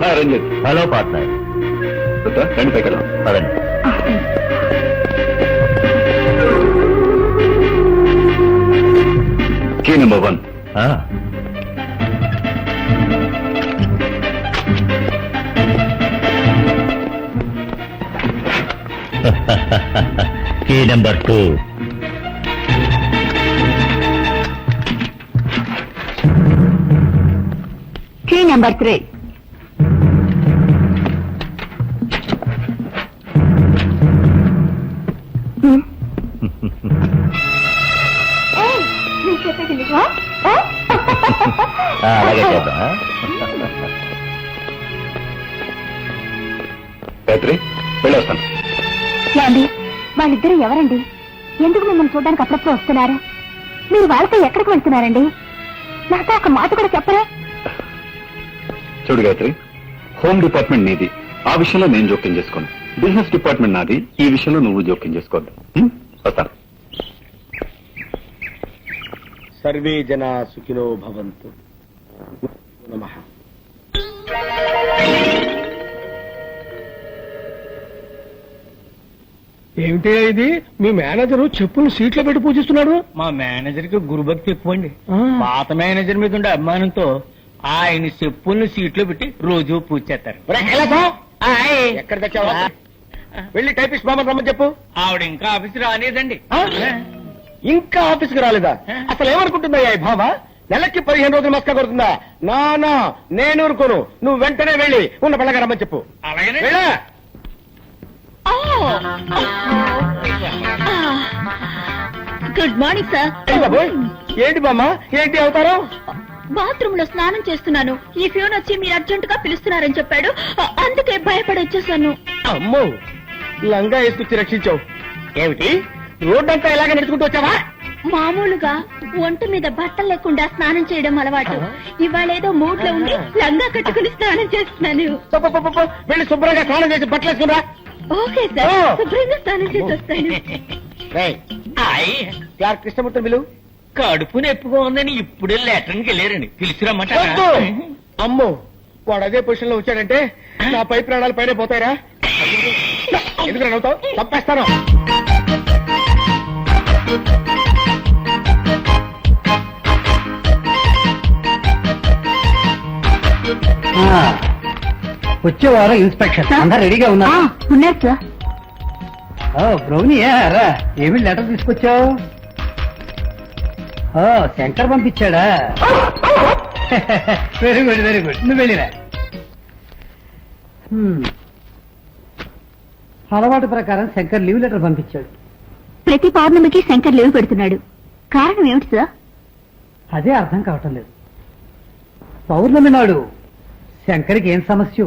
Hi Ranjith hello partner? రండి పైకి వెళ్దాం. పదండి. Key number one key number two number three ఆ, అలాగే చేద్దాం వెళ్ళొస్తాను. ఏమండి? వాళ్ళిద్దరూ ఎవరండి? ఎందుకు మిమ్మల్ని చూడడానికి అప్పుడప్పుడు వస్తున్నారు? మీరు వాళ్ళతో ఎక్కడికి వెళ్తున్నారండి? నాతో ఒక మాట కూడా చెప్పరా? చూడు గాయత్రి హోమ్ డిపార్ట్మెంట్ నీది. ఆ విషయంలో నేను జోక్యం చేసుకోను. బిజినెస్ డిపార్ట్మెంట్ నాది. ఈ విషయంలో నువ్వు జోక్యం చేసుకోవద్దు. హ్మ్? వస్తాను. సర్వే జనా సుఖినో భవంతు. నమః. ఏమిటి ఇది? మీ మేనేజరు చెప్పులు సీట్లో పెట్టి పూజిస్తున్నాడు. మా మేనేజర్కి గురుభక్తి ఎక్కువ అండి ఆ. పాత మేనేజర్ మీద ఉండే అభిమానంతో ఆయన చెప్పుల్ని సీట్లో పెట్టి రోజు పూజ చేస్తారు! ఆయ్. ఎక్కడ తెచ్చావా? వెళ్ళి టైపిస్ట్ బాబు రమ్మని చెప్పు. ఆవిడ ఇంకా ఆఫీస్ రాలేదండి. ఆ? ఇంకా ఆఫీస్కి రాలేదా? అసలు ఏమనుకుంటుందా ఈ నెలకి పదిహేను రోజులు మస్కా కొడుతుందా? నా నా నేను ఊరుకోను. నువ్వు వెంటనే వెళ్ళి ఉన్న పిల్లగా రమ్మని చెప్పు. వెళ్ళా? Good morning sir. ఏంటి బామ్మ? ఏంటి అవుతారు? బాత్రూమ్లో స్నానం చేస్తున్నాను. ఈ ఫ్యూన్ వచ్చి మీరు అర్జెంట్గా పిలుస్తున్నారని చెప్పాడు. అందుకే భయపడి వచ్చేసాను అమ్మో! లంగా వేసుకొచ్చి రక్షించావు. ఏమిటి? రోడ్డంతా ఇలాగే నడుచుకుంటూ వచ్చావా? మామూలుగా ఒంటి మీద బట్టలు లేకుండా స్నానం చేయడం అలవాటు. ఇవాళ ఏదో మూడ్లో ఉండి లంగా కట్టుకుని స్నానం చేస్తున్నాను. వెళ్ళి శుభ్రంగా స్నానం చేసి బట్టలు వేసుకురా ఓకే సార్. శుభ్రంగా స్నానం చేసి వస్తాను. కృష్ణమూర్తి కడుపు నొప్పిగా ఉందని ఇప్పుడే లెటర్కి వెళ్ళారండి పిలిచిరమ్మాట వద్దు. అమ్మో! వాడు అదే పొజిషన్లో వచ్చాడంటే నా పై ప్రాణాలు పైన పోతాయరా? ఎందుకు నవ్వుతావు? తప్పేస్తాను వచ్చే వారం ఇన్స్పెక్షన్. అందరు రెడీగా ఉన్నా ఉన్నారు సార్. రా. ఏమి లెటర్ తీసుకొచ్చావు? ఓ శంకర్ పంపించాడా? వెరీ గుడ్ వెరీ గుడ్ నువ్వు వెళ్ళిరా. Hmm. అలవాటు ప్రకారం శంకర్ లీవ్ లెటర్ పంపించాడు. ప్రతి పౌర్ణమికి శంకర్ లీవ్ పెడుతున్నాడు. కారణం ఏమిటి సార్ అదే అర్థం కావటం లేదు. పౌర్ణమి నాడు శంకర్కి ఏం సమస్య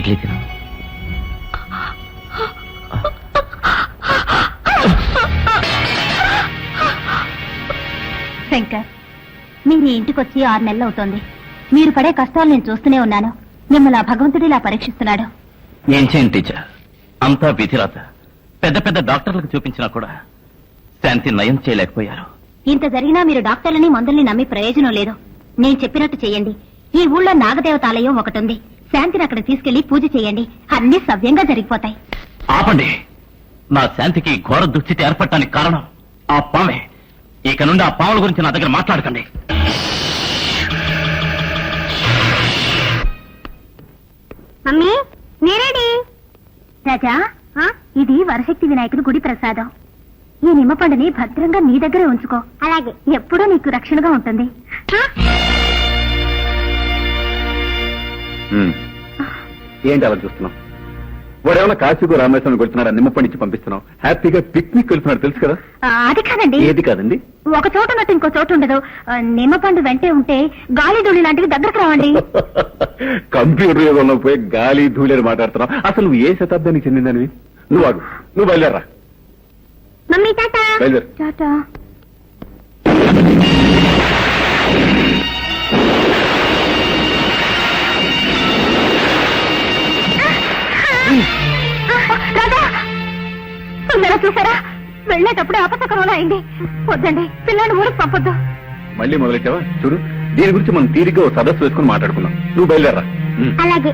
ఇడ్లీ తిను శంకర్ మీరు ఇంటికి వచ్చి ఆరు నెలలు అవుతోంది. మీరు పడే కష్టాలు నేను చూస్తూనే ఉన్నాను. మిమ్మల్ని ఆ భగవంతుడు ఇలా పరీక్షిస్తున్నాడు. ఏం చేయండి టీచర్? అంతా విధిరాత. పెద్ద పెద్ద డాక్టర్లకు చూపించినా కూడా శాంతి నయం చేయలేకపోయారు. ఇంత జరిగినా మీరు డాక్టర్లని మందుల్ని నమ్మి ప్రయోజనం లేదు. నేను చెప్పినట్టు చేయండి. ఈ ఊళ్ళో నాగదేవతాలయం ఒకటి ఉంది శాంతిని అక్కడ తీసుకెళ్ళి పూజ చేయండి. అన్ని సవ్యంగా జరిగిపోతాయి. ఆపండి. నా శాంతికి ఘోర దుస్థితి ఏర్పడటానికి కారణం ఆ పామే ఇక నుండి ఆ పాముల గురించి నా దగ్గర మాట్లాడకండి. మమ్మీ నేరేడి రాజా ఇది వరశక్తి వినాయకుడి గుడి ప్రసాదం. ఈ నిమ్మపండుని భద్రంగా నీ దగ్గరే ఉంచుకో. అలాగే. ఎప్పుడూ నీకు రక్షణగా ఉంటుంది. ఏంటి అలా చూస్తున్నావు? వాడేమన్నా కాశీకు రామేశ్వరం కొడుతున్నాడు నిమ్మపండి ఇచ్చి పంపిస్తున్నావు. హ్యాపీగా పిక్నిక్ వెళ్తున్నాడు తెలుసు కదా? అది కాదండి. ఏది కాదండి? ఒక చోట ఉన్నట్టు ఇంకో చోటు ఉండదు. నిమ్మపండు వెంటే ఉంటే గాలి ధూళి లాంటివి దగ్గరకు రావండి. కంప్యూటర్ యుగంలో పోయి గాలి ధూళిని మాట్లాడుతున్నావు. అసలు నువ్వు ఏ శతాబ్దానికి చెందిందనివి? నువ్వు ఆగు. నువ్వు బయలుదేరా మమ్మీ టాటా. బయలుదేరు. టాటా. సుందర చూసారా? వెళ్ళేటప్పుడు అపసకరంలో అయింది. వద్దండి పిల్లాన్ని ఊరికి పంపొద్దు. మళ్ళీ మొదలెట్టావా? చూడు దీని గురించి మనం తీరిగ్గా ఓ సదస్సు వేసుకుని మాట్లాడుకుందాం. నువ్వు బయలుదేరా. అలాగే.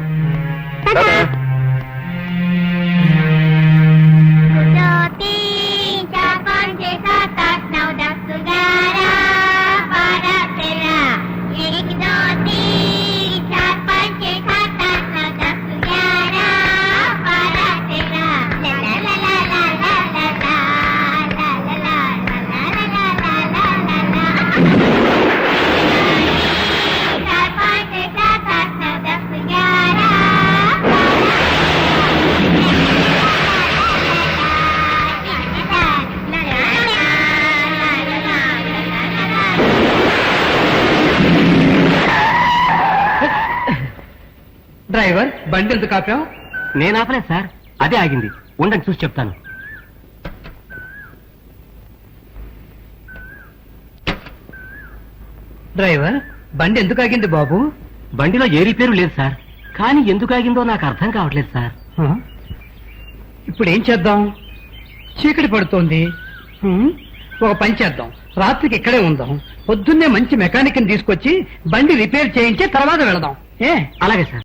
డ్రైవర్ బండి ఎందుకు ఆపావు నేను ఆపలేదు సార్. అదే ఆగింది. ఉండండి చూసి చెప్తాను. డ్రైవర్ బండి ఎందుకు ఆగింది బాబు? బండిలో ఏ రిపేరు లేదు సార్. కానీ ఎందుకు ఆగిందో నాకు అర్థం కావట్లేదు సార్? ఇప్పుడు ఏం చేద్దాం? చీకటి పడుతోంది? ఒక పని చేద్దాం. రాత్రికి ఇక్కడే ఉందాం. పొద్దున్నే మంచి మెకానిక్ తీసుకొచ్చి బండి రిపేర్ చేయించి తర్వాత వెళదాం. ఏ? అలాగే సార్.